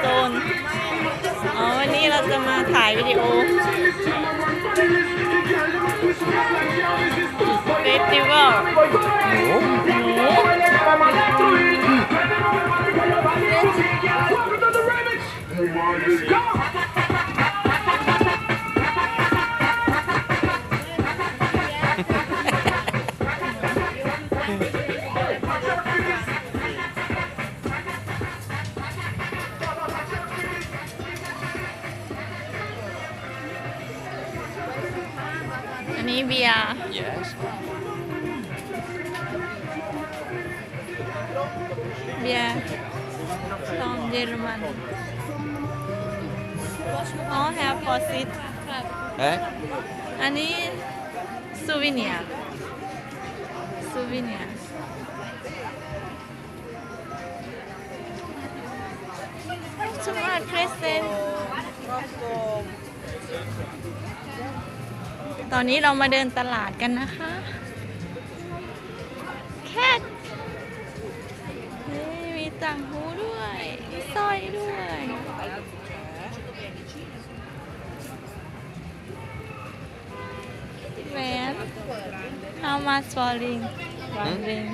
โซนอ๋อวันนี้เราจะมาถ่ายวิดีโอเฟสติวัลหนู นนี้เบียร์ yes เบียร์ตอมเยอรมัน อ๋อ have for sit เอ๊ะอันนี้ซูวิเนียซูวิเนียสม ตอนนี้เรามาเดินตลาดกันนะคะ แคทนี่มีต่างหูด้วยมีสร้อยด้วยแหวน How much for ring one ring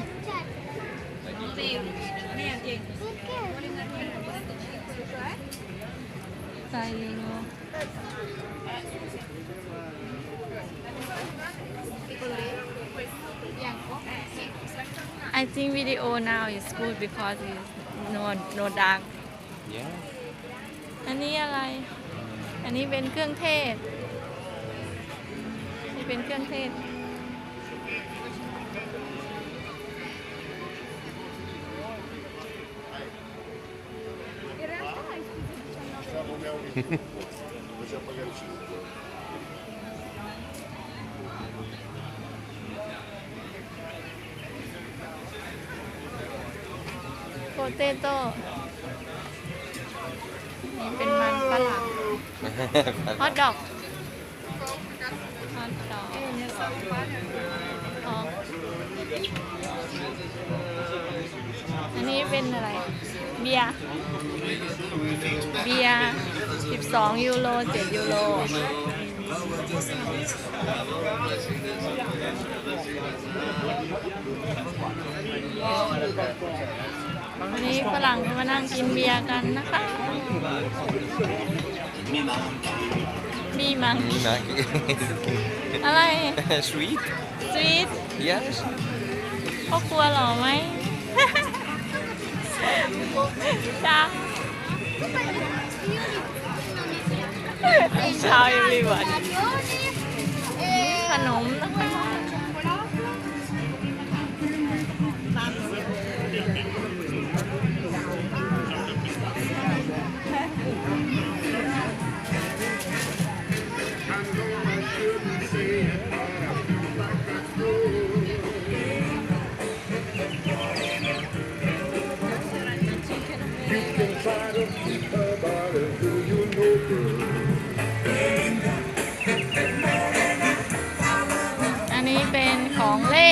ใส่ลิง I think video now is good because it's no no dark yeah อันนี้อะไร อันนี้เป็นเครื่องเทศ นี่เป็นเครื่องเทศ โปเตโต้นี่เป็นมันฝรั่ง ฮอทดอก ฮอทดอกอ๋ออันนี้เป็นอะไร เบียร์ เบียร์ 12 ยูโร 7 ยูโร วันนี้ฝรั่งจะมานั่งกินเบียร์กันนะคะ มีมังนี่นะอะไร sweet สวีท yes พ่อครัวหล่อไหม จ้าเช้าอยู่รีวันขนมนะคะ อั